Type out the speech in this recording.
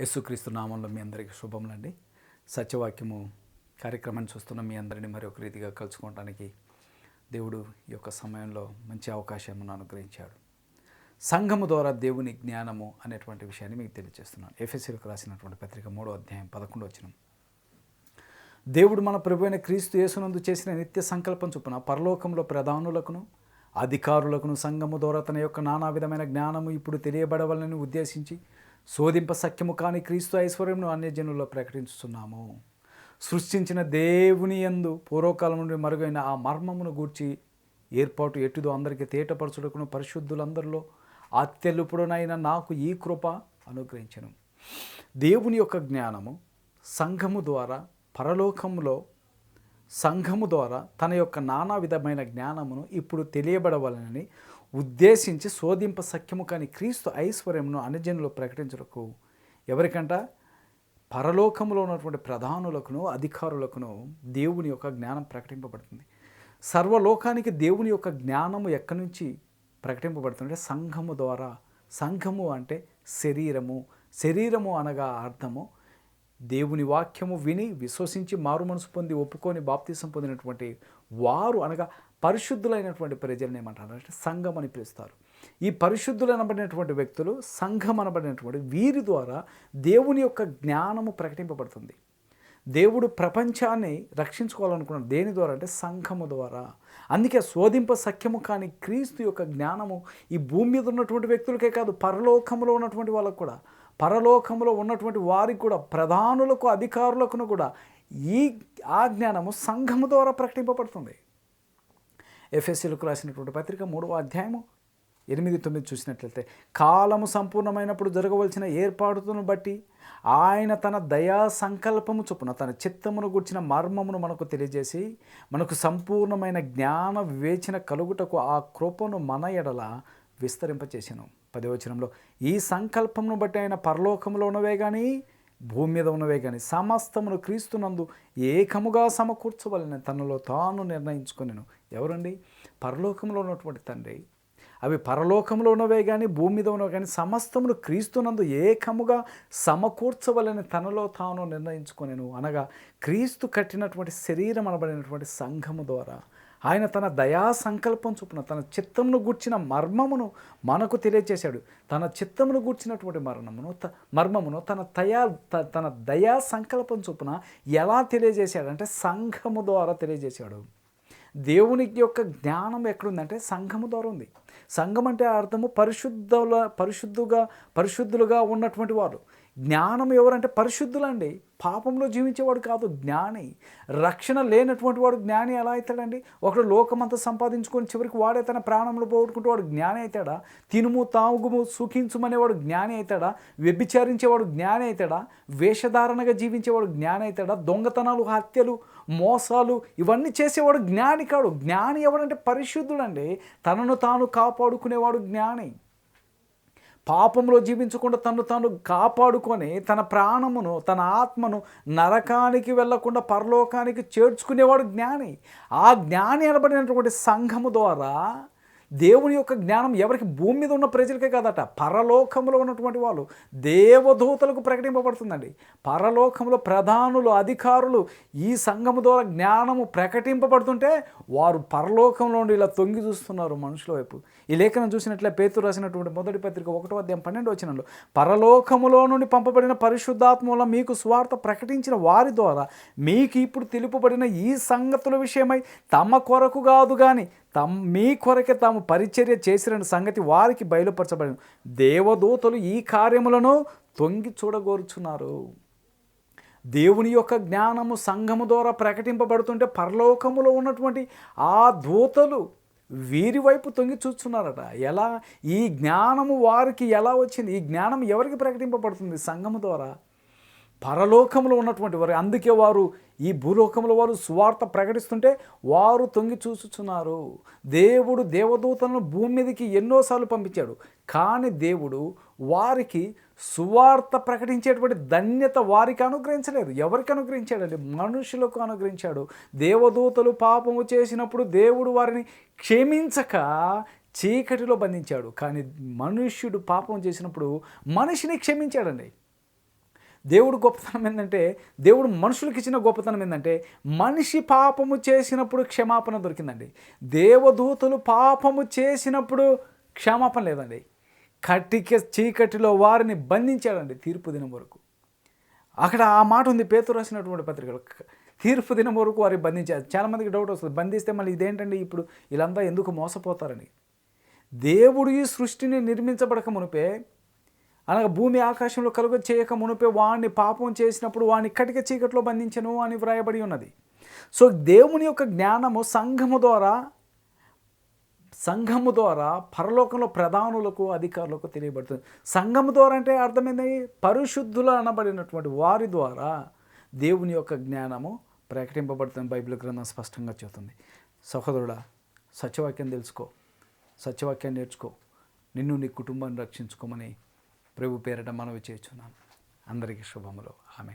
యేసుక్రీస్తు నామంలో మీ అందరికీ శుభములండి. సత్యవాక్యము కార్యక్రమాన్ని చూస్తున్న మీ అందరినీ మరి ఒక రీతిగా కలుసుకోవడానికి దేవుడు ఈ యొక్క సమయంలో మంచి అవకాశమును అనుగ్రహించాడు. సంఘము ద్వారా దేవుని జ్ఞానము అనేటువంటి విషయాన్ని మీకు తెలియజేస్తున్నాను. ఎఫ్ఎస్సీలకు రాసినటువంటి పత్రిక మూడో అధ్యాయం పదకొండు వచ్చిన దేవుడు మన ప్రభు అయిన క్రీస్తు యేసునందు చేసిన నిత్య సంకల్పం చొప్పున పరలోకంలో ప్రధానులకును అధికారులకును సంఘము ద్వారా తన యొక్క నానా విధమైన జ్ఞానము ఇప్పుడు తెలియబడవాలని ఉద్దేశించి శోధింప సఖ్యము కాని క్రీస్తు ఐశ్వర్యమును అన్యజనుల్లో ప్రకటించుతున్నాము సృష్టించిన దేవుని యందు పూర్వకాలం నుండి మరుగైన ఆ మర్మమును గూర్చి ఏర్పాటు ఎట్టుదో అందరికీ తేటపరచుటకును పరిశుద్ధులందరిలో అత్యలుపుడునైన నాకు ఈ కృప అనుగ్రహించను. దేవుని యొక్క జ్ఞానము సంఘము ద్వారా పరలోకంలో సంఘము ద్వారా తన యొక్క నానా విధమైన జ్ఞానమును ఇప్పుడు తెలియబడవలనని ఉద్దేశించి శోధింప సఖ్యము కాని క్రీస్తు ఐశ్వర్యమును అనుజనులు ప్రకటించుటకు ఎవరికంట? పరలోకములో ఉన్నటువంటి ప్రధానులకును అధికారులకును దేవుని యొక్క జ్ఞానం ప్రకటింపబడుతుంది. సర్వలోకానికి దేవుని యొక్క జ్ఞానము ఎక్కడి నుంచి ప్రకటింపబడుతుందంటే సంఘము ద్వారా. సంఘము అంటే శరీరము. శరీరము అనగా అర్థము. దేవుని వాక్యము విని విశ్వసించి మారు మనసు పొంది ఒప్పుకొని బాప్తీసం పొందినటువంటి వారు అనగా పరిశుద్ధులైనటువంటి ప్రజలను ఏమంటారు అంటే సంఘం అని పిలుస్తారు. ఈ పరిశుద్ధులు అనబడినటువంటి వ్యక్తులు సంఘం అనబడినటువంటి వీరి ద్వారా దేవుని యొక్క జ్ఞానము ప్రకటింపబడుతుంది. దేవుడు ప్రపంచాన్ని రక్షించుకోవాలనుకున్నాడు దేని ద్వారా అంటే సంఘము ద్వారా. అందుకే శోధింప సఖ్యము కాని క్రీస్తు యొక్క జ్ఞానము ఈ భూమి మీద ఉన్నటువంటి వ్యక్తులకే కాదు పరలోకములో ఉన్నటువంటి వాళ్ళకు కూడా. పరలోకములో ఉన్నటువంటి వారికి కూడా ప్రధానులకు అధికారులకును కూడా ఈ ఆ జ్ఞానము సంఘము ద్వారా ప్రకటింపబడుతుంది. ఎఫ్ఎస్సీలకు రాసినటువంటి పత్రిక మూడవ అధ్యాయము ఎనిమిది తొమ్మిది చూసినట్లయితే కాలము సంపూర్ణమైనప్పుడు జరగవలసిన ఏర్పాటును బట్టి ఆయన తన దయా సంకల్పము చొప్పున తన చిత్తమును గుర్చిన మర్మమును మనకు తెలియజేసి మనకు సంపూర్ణమైన జ్ఞాన వివేచన కలుగుటకు ఆ కృపను మన ఎడల విస్తరింపచేసాను. పదవచనంలో ఈ సంకల్పమును బట్టి ఆయన పరలోకంలో ఉన్నవే కానీ భూమి మీద ఉన్నవే కానీ సమస్తమును క్రీస్తునందు ఏకముగా సమకూర్చవలని. తనలో తాను నిర్ణయించుకునేను. ఎవరండి? పరలోకంలో ఉన్నటువంటి తండ్రి. అవి పరలోకంలో ఉన్నవే కానీ భూమి మీద ఉన్నవి కానీ సమస్తమును క్రీస్తునందు ఏకముగా సమకూర్చవలని. తనలో తాను నిర్ణయించుకునేను అనగా క్రీస్తు కట్టినటువంటి శరీరం అనబడినటువంటి సంఘము ద్వారా. ఆయన తన దయా సంకల్పం చొప్పున తన చిత్తమును గూర్చిన మర్మమును మనకు తెలియజేశాడు తన చిత్తమును గూర్చినటువంటి మరణమును త మర్మమును తన దయా తన దయా సంకల్పం చొప్పున ఎలా తెలియజేశాడంటే సంఘము ద్వారా తెలియజేశాడు. దేవుని యొక్క జ్ఞానం ఎక్కడుందంటే సంఘము ద్వారా ఉంది. సంఘం అంటే అర్థము పరిశుద్ధుల పరిశుద్ధుగా పరిశుద్ధులుగా ఉన్నటువంటి వారు. జ్ఞానం ఎవరంటే పరిశుద్ధులండి. పాపంలో జీవించేవాడు కాదు జ్ఞాని. రక్షణ లేనటువంటి వాడు జ్ఞాని ఎలా అవుతాడండి? ఒకడు లోకమంతా సంపాదించుకొని చివరికి వాడే తన ప్రాణంలో పోగొట్టుకుంటే వాడు జ్ఞాని అవుతాడా? తినుము తాగుము సుఖించుమనేవాడు జ్ఞాని అవుతాడా? వ్యభిచారించేవాడు జ్ఞాని అవుతాడా? వేషధారణగా జీవించేవాడు జ్ఞాని అవుతాడా? దొంగతనాలు హత్యలు మోసాలు ఇవన్నీ చేసేవాడు జ్ఞాని కాడు. జ్ఞాని ఎవడంటే పరిశుద్ధుడండి. తనను తాను కాపాడుకునేవాడు జ్ఞాని. పాపంలో జీవించకుండా తను తాను కాపాడుకొని తన ప్రాణమును తన ఆత్మను నరకానికి వెళ్ళకుండా పరలోకానికి చేర్చుకునేవాడు జ్ఞాని. ఆ జ్ఞాని అనబడినటువంటి సంఘము ద్వారా దేవుని యొక్క జ్ఞానం ఎవరికి భూమి మీద ఉన్న ప్రజలకే కాదట. పరలోకంలో ఉన్నటువంటి వాళ్ళు దేవదూతలకు ప్రకటింపబడుతుందండి. పరలోకంలో ప్రధానులు అధికారులు ఈ సంఘము ద్వారా జ్ఞానము ప్రకటింపబడుతుంటే వారు పరలోకంలో నుండి ఇలా తొంగి చూస్తున్నారు మనుషుల వైపు. ఈ లేఖనం చూసినట్లే పేతురు రాసినటువంటి మొదటి పత్రిక ఒకటో అధ్యాయం పన్నెండు వచ్చినంలో పరలోకములో నుండి పంపబడిన పరిశుద్ధాత్మలో మీకు స్వార్థ ప్రకటించిన వారి ద్వారా మీకు ఇప్పుడు తెలుపబడిన ఈ సంగతుల విషయమై తమ కొరకు కాదు కానీ తమ్ మీ కొరకే తాము పరిచర్య చేసిన సంగతి వారికి బయలుపరచబడిన దేవదూతలు ఈ కార్యములను తొంగి చూడగోరుచున్నారు. దేవుని యొక్క జ్ఞానము సంఘము ద్వారా ప్రకటింపబడుతుంటే పరలోకములో ఉన్నటువంటి ఆ దూతలు వీరి వైపు తొంగి చూస్తున్నారట. ఎలా? ఈ జ్ఞానము వారికి ఎలా వచ్చింది? ఈ జ్ఞానం ఎవరికి ప్రకటింపబడుతుంది? సంఘము ద్వారా. పరలోకంలో ఉన్నటువంటి వారు. అందుకే వారు ఈ భూలోకంలో వారు సువార్త ప్రకటిస్తుంటే వారు తొంగి చూసుచున్నారు దేవుడు దేవదూతలను భూమి మీదకి ఎన్నోసార్లు పంపించాడు. కానీ దేవుడు వారికి సువార్త ప్రకటించేటువంటి ధన్యత వారికి అనుగ్రహించలేదు. ఎవరికి అనుగ్రహించాడండి మనుషులకు అనుగ్రహించాడు. దేవదూతలు పాపము చేసినప్పుడు దేవుడు వారిని క్షమించక చీకటిలో బంధించాడు. కానీ మనుష్యుడు పాపం చేసినప్పుడు మనిషిని క్షమించాడండి. దేవుడు గొప్పతనం ఏంటంటే దేవుడు మనుషులకు ఇచ్చిన గొప్పతనం ఏంటంటే మనిషి పాపము చేసినప్పుడు క్షమాపణ దొరికిందండి. దేవదూతలు పాపము చేసినప్పుడు క్షమాపణ లేదండి. కటిక చీకటిలో వారిని బంధించాడండి తీర్పు దినం వరకు. అక్కడ ఆ మాట ఉంది పేతు రాసినటువంటి పత్రికలు. తీర్పు దినం వరకు వారిని బంధించారు. చాలామందికి డౌట్ వస్తుంది బంధిస్తే మళ్ళీ ఇదేంటండి ఇప్పుడు? వీళ్ళంతా ఎందుకు మోసపోతారని. దేవుడు ఈ సృష్టిని నిర్మించబడక మునిపే అనగా భూమి ఆకాశంలో కలుగ చేయక మునిపే వాడిని పాపం చేసినప్పుడు వాడిని కటిక చీకట్లో బంధించను అని వ్రాయబడి ఉన్నది. సో దేవుని యొక్క జ్ఞానము సంఘము ద్వారా సంఘము ద్వారా పరలోకంలో ప్రధానులకు అధికారులకు తెలియబడుతుంది. సంఘము ద్వారా అంటే అర్థమైంది పరిశుద్ధులు అనబడినటువంటి వారి ద్వారా దేవుని యొక్క జ్ఞానము ప్రకటింపబడుతుంది బైబిల్ గ్రంథం స్పష్టంగా చెబుతుంది. సహోదరుడా సత్యవాక్యం తెలుసుకో. సత్యవాక్యాన్ని నేర్చుకో. నిన్ను నీ కుటుంబాన్ని రక్షించుకోమని ప్రభు పేరట మనవి చేస్తున్నాను అందరికీ శుభములు. ఆమె